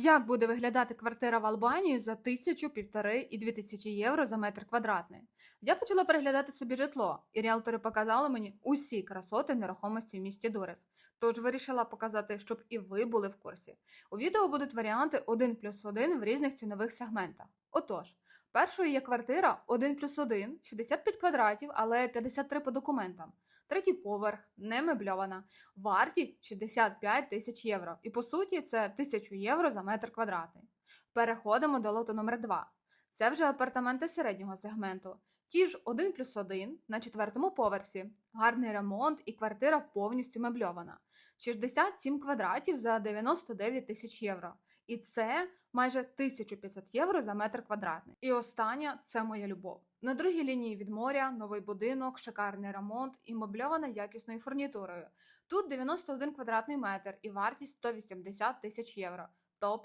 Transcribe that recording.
Як буде виглядати квартира в Албанії за тисячу, півтори і дві тисячі євро за метр квадратний? Я почала переглядати собі житло, і ріалтори показали мені усі красоти нерухомості в місті Дурес. Тож вирішила показати, щоб і ви були в курсі. У відео будуть варіанти 1 плюс 1 в різних цінових сегментах. Отож, першою є квартира 1 плюс 1, 65 квадратів, але 53 по документам. Третій поверх, не мебльована. Вартість 65 тисяч євро. І по суті, це 1000 євро за метр квадратний. Переходимо до лоту номер 2 Це вже апартаменти середнього сегменту. Ті ж 1 плюс 1 на четвертому поверсі. Гарний ремонт і квартира повністю мебльована. 67 квадратів за 99 тисяч євро. І це майже 1500 євро за метр квадратний. І остання це моя любов. На другій лінії від моря новий будинок, шикарний ремонт і мебльована якісною фурнітурою. Тут 91 квадратний метр і вартість 180 тисяч євро. Топ